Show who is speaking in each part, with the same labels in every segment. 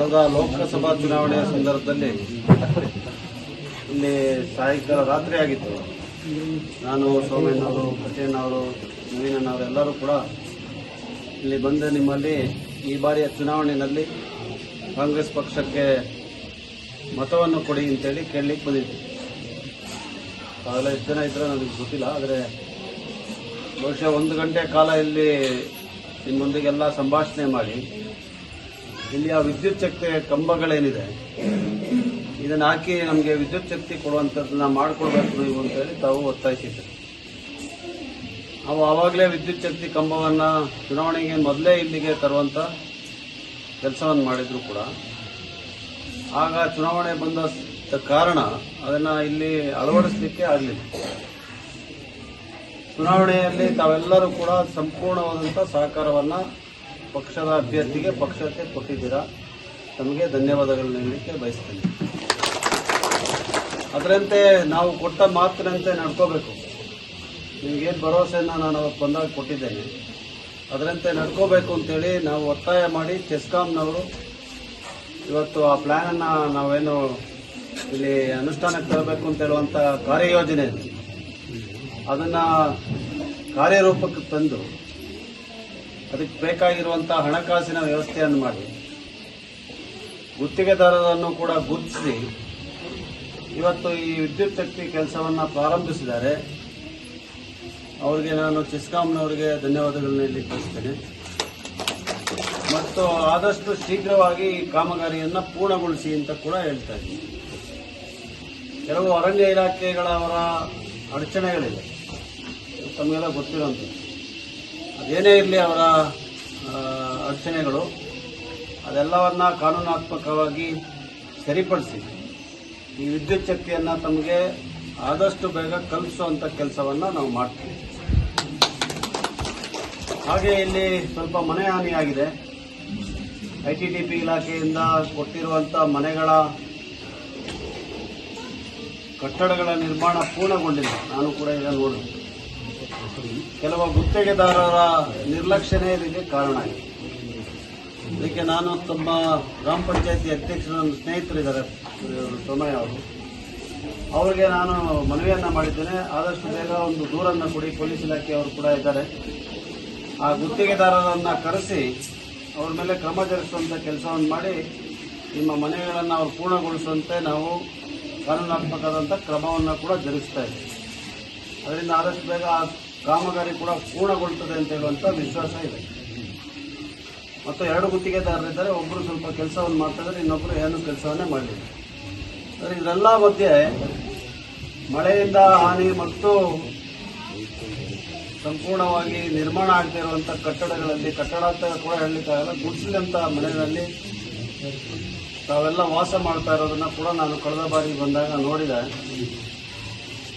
Speaker 1: ಕಳೆದ ಲೋಕಸಭಾ ಚುನಾವಣೆಯ ಸಂದರ್ಭದಲ್ಲಿ ಇಲ್ಲಿ ಸಾಯಂಕಾಲ ರಾತ್ರಿ ಆಗಿತ್ತು. ನಾನು ಸೋಮಣ್ಣವರು ಅವರು ಎಲ್ಲರೂ ಕೂಡ ಇಲ್ಲಿ ಬಂದು ನಿಮ್ಮಲ್ಲಿ ಈ ಬಾರಿಯ ಚುನಾವಣೆಯಲ್ಲಿ ಕಾಂಗ್ರೆಸ್ ಪಕ್ಷಕ್ಕೆ ಮತವನ್ನು ಕೊಡಿ ಅಂತೇಳಿ ಕೇಳಲಿಕ್ಕೆ ಬಂದಿದ್ದೆ. ಅವೆಲ್ಲ ಎಷ್ಟು ಜನ ಇದ್ರೆ ನನಗೆ ಗೊತ್ತಿಲ್ಲ, ಆದರೆ ಬಹುಶಃ ಒಂದು ಗಂಟೆ ಕಾಲ ಇಲ್ಲಿ ನಿಮ್ಮೊಂದಿಗೆಲ್ಲ ಸಂಭಾಷಣೆ ಮಾಡಿ ಇಲ್ಲಿಯ ವಿದ್ಯುತ್ ಶಕ್ತಿ ಕಂಬಗಳೇನಿದೆ, ಇದನ್ನು ಹಾಕಿ ನಮಗೆ ವಿದ್ಯುತ್ ಶಕ್ತಿ ಕೊಡುವಂಥದ್ದನ್ನ ಮಾಡಿಕೊಡ್ಬೇಕು ನೀವು ಅಂತೇಳಿ ತಾವು ಒತ್ತಾಯಿಸಿದ್ರು. ನಾವು ಆವಾಗಲೇ ವಿದ್ಯುತ್ ಶಕ್ತಿ ಕಂಬವನ್ನು ಚುನಾವಣೆಗೆ ಮೊದಲೇ ಇಲ್ಲಿಗೆ ತರುವಂಥ ಕೆಲಸವನ್ನು ಮಾಡಿದ್ರು ಕೂಡ. ಆಗ ಚುನಾವಣೆ ಬಂದ ಕಾರಣ ಅದನ್ನು ಇಲ್ಲಿ ಅಳವಡಿಸಲಿಕ್ಕೆ ಆಗಲಿಲ್ಲ. ಚುನಾವಣೆಯಲ್ಲಿ ತಾವೆಲ್ಲರೂ ಕೂಡ ಸಂಪೂರ್ಣವಾದಂಥ ಸಹಕಾರವನ್ನು ಪಕ್ಷದ ಅಭ್ಯರ್ಥಿಗೆ ಪಕ್ಷಕ್ಕೆ ಕೊಟ್ಟಿದ್ದೀರಾ? ತಮಗೆ ಧನ್ಯವಾದಗಳನ್ನ ನೀಡಲಿಕ್ಕೆ ಬಯಸ್ತೇನೆ. ಅದರಂತೆ ನಾವು ಕೊಟ್ಟ ಮಾತಿನಂತೆ ನಡ್ಕೋಬೇಕು. ನಿಮಗೇನು ಭರವಸೆಯನ್ನು ನಾನು ಅವತ್ತು ಬಂದಾಗ ಕೊಟ್ಟಿದ್ದೇನೆ. ಅದರಂತೆ ನಡ್ಕೋಬೇಕು ಅಂತೇಳಿ ನಾವು ಒತ್ತಾಯ ಮಾಡಿ ಚೆಸ್ಕಾಮ್ನವರು ಇವತ್ತು ಆ ಪ್ಲ್ಯಾನನ್ನು ನಾವೇನು ಇಲ್ಲಿ ಅನುಷ್ಠಾನಕ್ಕೆ ತರಬೇಕು ಅಂತ ಹೇಳುವಂಥ ಕಾರ್ಯಯೋಜನೆ. ಅದನ್ನು ಕಾರ್ಯರೂಪಕ್ಕೆ ತಂದು ಅದಕ್ಕೆ ಬೇಕಾಗಿರುವಂತಹ ಹಣಕಾಸಿನ ವ್ಯವಸ್ಥೆಯನ್ನು ಮಾಡಿ. ಗುತ್ತಿಗೆದಾರರನ್ನು ಕೂಡ ಗುರುತಿಸಿ ಇವತ್ತು ಈ ವಿದ್ಯುತ್ ಶಕ್ತಿ ಕೆಲಸವನ್ನು ಪ್ರಾರಂಭಿಸಿದ್ದಾರೆ. ಅವರಿಗೆ ನಾನು ಚಿಸ್ಕಾಂನವರಿಗೆ ಧನ್ಯವಾದಗಳನ್ನ ಇಲ್ಲಿ ಕಳಿಸ್ತೇನೆ ಮತ್ತು ಆದಷ್ಟು ಶೀಘ್ರವಾಗಿ ಈ ಕಾಮಗಾರಿಯನ್ನು ಪೂರ್ಣಗೊಳಿಸಿ ಅಂತ ಕೂಡ ಹೇಳ್ತಾ ಇದ್ದೀನಿ. ಕೆಲವು ಅರಣ್ಯ ಇಲಾಖೆಗಳವರ ಅಡಚಣೆಗಳಿವೆ ತಮಗೆಲ್ಲ ಗೊತ್ತಿರೋಂಥದ್ದು. ಅದೇನೇ ಇರಲಿ ಅವರ ಅಡಚಣೆಗಳು, ಅದೆಲ್ಲವನ್ನ ಕಾನೂನಾತ್ಮಕವಾಗಿ ಸರಿಪಡಿಸಿ. ಈ ವಿದ್ಯುತ್ ಶಕ್ತಿಯನ್ನು ತಮಗೆ ಆದಷ್ಟು ಬೇಗ ಕಲ್ಪಿಸುವಂಥ ಕೆಲಸವನ್ನು ನಾವು ಮಾಡ್ತೀವಿ. ಹಾಗೆ ಇಲ್ಲಿ ಸ್ವಲ್ಪ ಮನೆ ಹಾನಿಯಾಗಿದೆ. ಐ ಟಿ ಡಿ ಪಿ ಇಲಾಖೆಯಿಂದ ಕೊಟ್ಟಿರುವಂಥ ಮನೆಗಳ ಕಟ್ಟಡಗಳ ನಿರ್ಮಾಣ ಪೂರ್ಣಗೊಂಡಿಲ್ಲ. ನಾನು ಕೂಡ ಈಗ ನೋಡಿದೆ. ಕೆಲವು ಗುತ್ತಿಗೆದಾರರ ನಿರ್ಲಕ್ಷ್ಯನೇ ಇದಕ್ಕೆ ಕಾರಣ ಆಗಿದೆ ಇದಕ್ಕೆ ನಾನು ತಮ್ಮ ಗ್ರಾಮ ಪಂಚಾಯತಿ ಅಧ್ಯಕ್ಷರ ಸ್ನೇಹಿತರಿದ್ದಾರೆ ಸೋಮಯ್ಯ ಅವರು. ಅವರಿಗೆ ನಾನು ಮನವಿಯನ್ನ ಮಾಡಿದ್ದೇನೆ. ಆದಷ್ಟು ಬೇಗ ಒಂದು ದೂರನ್ನು ಕೊಡಿ, ಪೊಲೀಸ್ ಇಲಾಖೆಯವರು ಕೂಡ ಇದ್ದಾರೆ. ಆ ಗುತ್ತಿಗೆದಾರರನ್ನ ಕರೆಸಿ ಅವ್ರ ಮೇಲೆ ಕ್ರಮ ಜರುಗಿಸುವಂಥ ಕೆಲಸವನ್ನು ಮಾಡಿ ನಿಮ್ಮ ಮನೆಗಳನ್ನು ಅವ್ರು ಪೂರ್ಣಗೊಳಿಸುವಂತೆ ನಾವು ಕಾನೂನಾತ್ಮಕವಾದಂಥ ಕ್ರಮವನ್ನು ಕೂಡ ಜರುಗಿಸ್ತಾ ಇದ್ದೀವಿ. ಅದರಿಂದ ಆದಷ್ಟು ಬೇಗ ಕಾಮಗಾರಿ ಕೂಡ ಪೂರ್ಣಗೊಳ್ತದೆ ಅಂತ ಹೇಳುವಂಥ ವಿಶ್ವಾಸ ಇದೆ. ಮತ್ತು ಎರಡು ಗುತ್ತಿಗೆದಾರರಿದ್ದಾರೆ ಒಬ್ಬರು ಸ್ವಲ್ಪ ಕೆಲಸವನ್ನು ಮಾಡ್ತಾ ಇದ್ದಾರೆ ಇನ್ನೊಬ್ಬರು ಏನು ಕೆಲಸವನ್ನೇ ಮಾಡಲಿಲ್ಲ. ಆದರೆ ಇದೆಲ್ಲ ಮಧ್ಯೆ ಮಳೆಯಿಂದ ಹಾನಿ ಮತ್ತು ಸಂಪೂರ್ಣವಾಗಿ ನಿರ್ಮಾಣ ಆಗ್ತಾ ಇರುವಂಥ ಕಟ್ಟಡಗಳಲ್ಲಿ ಕಟ್ಟಡ ಅಂತ ಕೂಡ ಹೇಳಲಿಕ್ಕಾಗಲ್ಲ ಗುಡಿಸಿದಂಥ ಮನೆಗಳಲ್ಲಿ ತಾವೆಲ್ಲ ವಾಸ ಮಾಡ್ತಾ ಇರೋದನ್ನ ಕೂಡ ನಾನು ಕಳೆದ ಬಾರಿ ಬಂದಾಗ ನೋಡಿದೆ.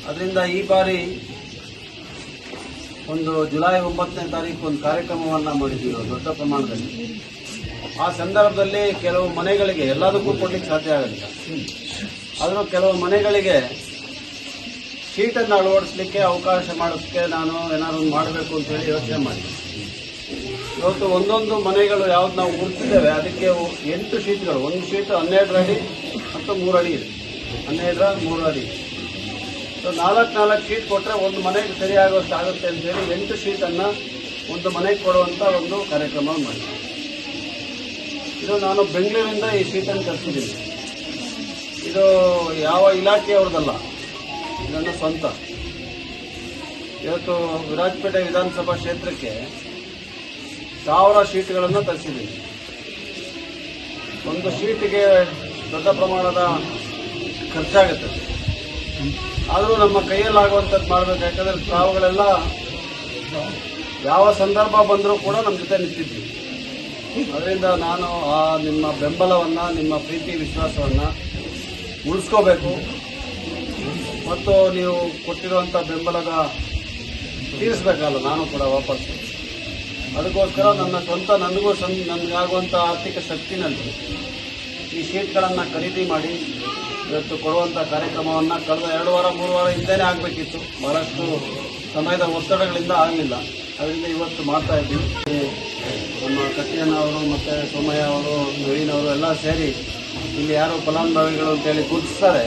Speaker 1: ಅದರಿಂದ ಈ ಬಾರಿ ಒಂದು ಜುಲೈ ಒಂಬತ್ತನೇ ತಾರೀಕು ಒಂದು ಕಾರ್ಯಕ್ರಮವನ್ನು ಮಾಡಿದ್ದೀವಿ ದೊಡ್ಡ ಪ್ರಮಾಣದಲ್ಲಿ. ಆ ಸಂದರ್ಭದಲ್ಲಿ ಕೆಲವು ಮನೆಗಳಿಗೆ ಎಲ್ಲದಕ್ಕೂ ಕೊಡ್ಲಿಕ್ಕೆ ಸಾಧ್ಯ ಆಗಲಿಲ್ಲ. ಆದರೂ ಕೆಲವು ಮನೆಗಳಿಗೆ ಶೀಟನ್ನು ಅಳವಡಿಸ್ಲಿಕ್ಕೆ ಅವಕಾಶ ಮಾಡೋದಕ್ಕೆ ನಾನು ಏನಾದ್ರು ಮಾಡಬೇಕು ಅಂತೇಳಿ ಯೋಚನೆ ಮಾಡಿದೆ ಇವತ್ತು ಒಂದೊಂದು ಮನೆಗಳು ಯಾವ್ದು ನಾವು ಗುರುತಿದ್ದೇವೆ ಅದಕ್ಕೆ ಎಂಟು ಶೀಟ್ಗಳು, ಒಂದು ಶೀಟ್ ಹನ್ನೆರಡು ಅಡಿ ಮತ್ತು ಮೂರು ಅಡಿ ಇದೆ. ಹನ್ನೆರಡರ ಮೂರು ಅಡಿ ನಾಲ್ಕು ನಾಲ್ಕು ಶೀಟ್ ಕೊಟ್ಟರೆ ಒಂದು ಮನೆಗೆ ಸರಿಯಾಗುವಷ್ಟು ಆಗುತ್ತೆ ಅಂತೇಳಿ ಎಂಟು ಶೀಟನ್ನು ಒಂದು ಮನೆಗೆ ಕೊಡುವಂಥ ಒಂದು ಕಾರ್ಯಕ್ರಮ ಮಾಡಿದೆ ಇದು ನಾನು ಬೆಂಗಳೂರಿಂದ ಈ ಶೀಟನ್ನು ತರಿಸಿದ್ದೀನಿ ಇದು ಯಾವ ಇಲಾಖೆಯವ್ರದ್ದಲ್ಲ ನನ್ನ ಸ್ವಂತ. ಇವತ್ತು ವಿರಾಜಪೇಟೆ ವಿಧಾನಸಭಾ ಕ್ಷೇತ್ರಕ್ಕೆ ಸಾವಿರ ಶೀಟ್ಗಳನ್ನು ತರಿಸಿದ್ದೀನಿ ಒಂದು ಶೀಟಿಗೆ ದೊಡ್ಡ ಪ್ರಮಾಣದ ಖರ್ಚಾಗುತ್ತೆ. ಆದರೂ ನಮ್ಮ ಕೈಯಲ್ಲಾಗುವಂಥದ್ದು ಮಾಡಬೇಕು. ಯಾಕಂದರೆ ತಾವುಗಳೆಲ್ಲ ಯಾವ ಸಂದರ್ಭ ಬಂದರೂ ಕೂಡ ನಮ್ಮ ಜೊತೆ ನಿಂತಿದ್ವಿ ಅದರಿಂದ ನಾನು ಆ ನಿಮ್ಮ ಬೆಂಬಲವನ್ನು, ನಿಮ್ಮ ಪ್ರೀತಿ ವಿಶ್ವಾಸವನ್ನು ಉಳಿಸ್ಕೋಬೇಕು. ಮತ್ತು ನೀವು ಕೊಟ್ಟಿರುವಂಥ ಬೆಂಬಲದ ತೀರಿಸಬೇಕಲ್ಲ, ನಾನು ಕೂಡ ವಾಪಸ್. ಅದಕ್ಕೋಸ್ಕರ ನನ್ನ ಸ್ವಂತ, ನನಗೂ ಸಂ, ನನಗಾಗುವಂಥ ಆರ್ಥಿಕ ಶಕ್ತಿನಲ್ಲಿ ಈ ಶೀಟ್ಗಳನ್ನು ಖರೀದಿ ಮಾಡಿ ಇವತ್ತು ಕೊಡುವಂಥ ಕಾರ್ಯಕ್ರಮವನ್ನು ಕಳೆದ ಎರಡು ವಾರ, ಮೂರು ವಾರ ಹಿಂದೆನೇ ಆಗಬೇಕಿತ್ತು. ಬಹಳಷ್ಟು ಸಮಯದ ಒತ್ತಡಗಳಿಂದ ಆಗಲಿಲ್ಲ. ಅದರಿಂದ ಇವತ್ತು ಮಾಡ್ತಾ ಇದ್ದೀವಿ. ನಮ್ಮ ಕಟ್ಟಿಯಣ್ಣ ಅವರು ಮತ್ತು ಸೋಮಯ್ಯ ಅವರು, ನವೀನ್ ಅವರು ಎಲ್ಲ ಸೇರಿ ಇಲ್ಲಿ ಯಾರು ಫಲಾನುಭವಿಗಳು ಅಂತೇಳಿ ಗುರುತಿಸ್ತಾರೆ.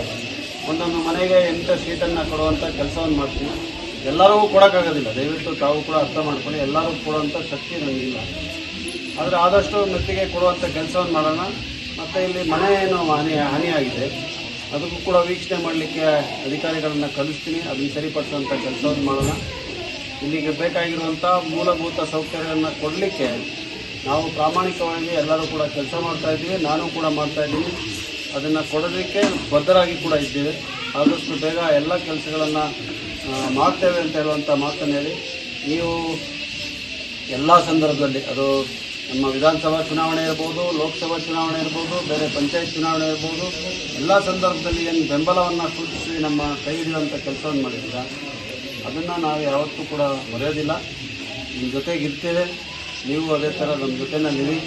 Speaker 1: ಒಂದೊಂದು ಮನೆಗೆ ಎಂಟು ಸೀಟನ್ನು ಕೊಡುವಂಥ ಕೆಲಸವನ್ನು ಮಾಡ್ತೀವಿ. ಎಲ್ಲರಿಗೂ ಕೊಡೋಕ್ಕಾಗೋದಿಲ್ಲ. ದಯವಿಟ್ಟು ತಾವು ಕೂಡ ಅರ್ಥ ಮಾಡ್ಕೊಳ್ಳಿ. ಎಲ್ಲರೂ ಕೊಡುವಂಥ ಶಕ್ತಿ ನನಗಿಲ್ಲ ಆದರೆ ಆದಷ್ಟು ಮೆತ್ತಿಗೆ ಕೊಡುವಂಥ ಕೆಲಸವನ್ನು ಮಾಡೋಣ. ಮತ್ತು ಇಲ್ಲಿ ಮನೆ ಏನು ಹಾನಿ ಹಾನಿಯಾಗಿದೆ? ಅದಕ್ಕೂ ಕೂಡ ವೀಕ್ಷಣೆ ಮಾಡಲಿಕ್ಕೆ ಅಧಿಕಾರಿಗಳನ್ನು ಕಳಿಸ್ತೀನಿ. ಅದನ್ನು ಸರಿಪಡಿಸುವಂಥ ಕೆಲಸವನ್ನು ಮಾಡೋಣ. ಇಲ್ಲಿಗೆ ಬೇಕಾಗಿರುವಂಥ ಮೂಲಭೂತ ಸೌಕರ್ಯಗಳನ್ನು ಕೊಡಲಿಕ್ಕೆ ನಾವು ಪ್ರಾಮಾಣಿಕವಾಗಿ ಎಲ್ಲರೂ ಕೂಡ ಕೆಲಸ ಮಾಡ್ತಾ ಇದ್ದೀವಿ. ನಾನು ಕೂಡ ಮಾಡ್ತಾ ಇದ್ದೀನಿ. ಅದನ್ನು ಕೊಡೋದಕ್ಕೆ ಬದ್ಧರಾಗಿ ಕೂಡ ಇದ್ದೇವೆ. ಆದಷ್ಟು ಬೇಗ ಎಲ್ಲ ಕೆಲಸಗಳನ್ನು ಮಾಡ್ತೇವೆ ಅಂತ ಹೇಳುವಂಥ ಮಾತನ್ನು ಹೇಳಿ. ನೀವು ಎಲ್ಲ ಸಂದರ್ಭದಲ್ಲಿ, ಅದು ನಮ್ಮ ವಿಧಾನಸಭಾ ಚುನಾವಣೆ ಇರ್ಬೋದು, ಲೋಕಸಭಾ ಚುನಾವಣೆ ಇರ್ಬೋದು, ಬೇರೆ ಪಂಚಾಯತ್ ಚುನಾವಣೆ ಇರ್ಬೋದು, ಎಲ್ಲ ಸಂದರ್ಭದಲ್ಲಿ ಏನು ಬೆಂಬಲವನ್ನು ಸೂಚಿಸಿ ನಮ್ಮ ಕೈ ಹಿಡಿಯುವಂಥ ಕೆಲಸವನ್ನು ಮಾಡಿದ್ದೀರ? ಅದನ್ನು ನಾವು ಯಾವತ್ತೂ ಕೂಡ ಮರೆಯೋದಿಲ್ಲ. ನಿಮ್ಮ ಜೊತೆಗೆ ಇರ್ತೇವೆ. ನೀವು ಅದೇ ಥರ ನಮ್ಮ ಜೊತೆನಲ್ಲಿ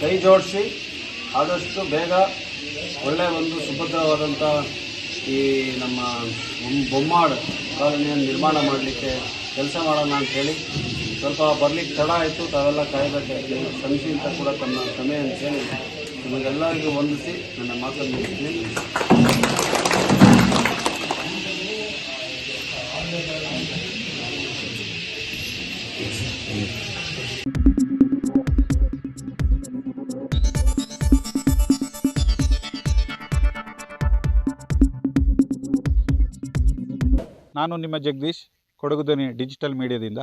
Speaker 1: ಕೈ ಜೋಡಿಸಿ ಆದಷ್ಟು ಬೇಗ ಒಳ್ಳೆಯ ಒಂದು ಸುಭದ್ರವಾದಂಥ ಈ ನಮ್ಮ ಬೊಮ್- ಬೊಮ್ಮಾಡ್ ಕಾಲೋನಿಯನ್ನು ನಿರ್ಮಾಣ ಮಾಡಲಿಕ್ಕೆ ಕೆಲಸ ಮಾಡೋಣ ಅಂಥೇಳಿ ಸ್ವಲ್ಪ ಬರ್ಲಿಕ್ಕೆ ತಡ ಆಯಿತು, ತಾವೆಲ್ಲ ಸಂಶಿ ಅಂತ ಕೂಡ ತಮ್ಮ ಕ್ಷಮೆ ಅಂತೇಳಿ ನಿಮಗೆಲ್ಲರಿಗೂ ವಂದಿಸಿ ನನ್ನ ಮಾತನ್ನು
Speaker 2: ನಾನು ನಿಮ್ಮ ಜಗದೀಶ್ ಕೊಡಗುದನಿ ಡಿಜಿಟಲ್ ಮೀಡಿಯಾದಿಂದ.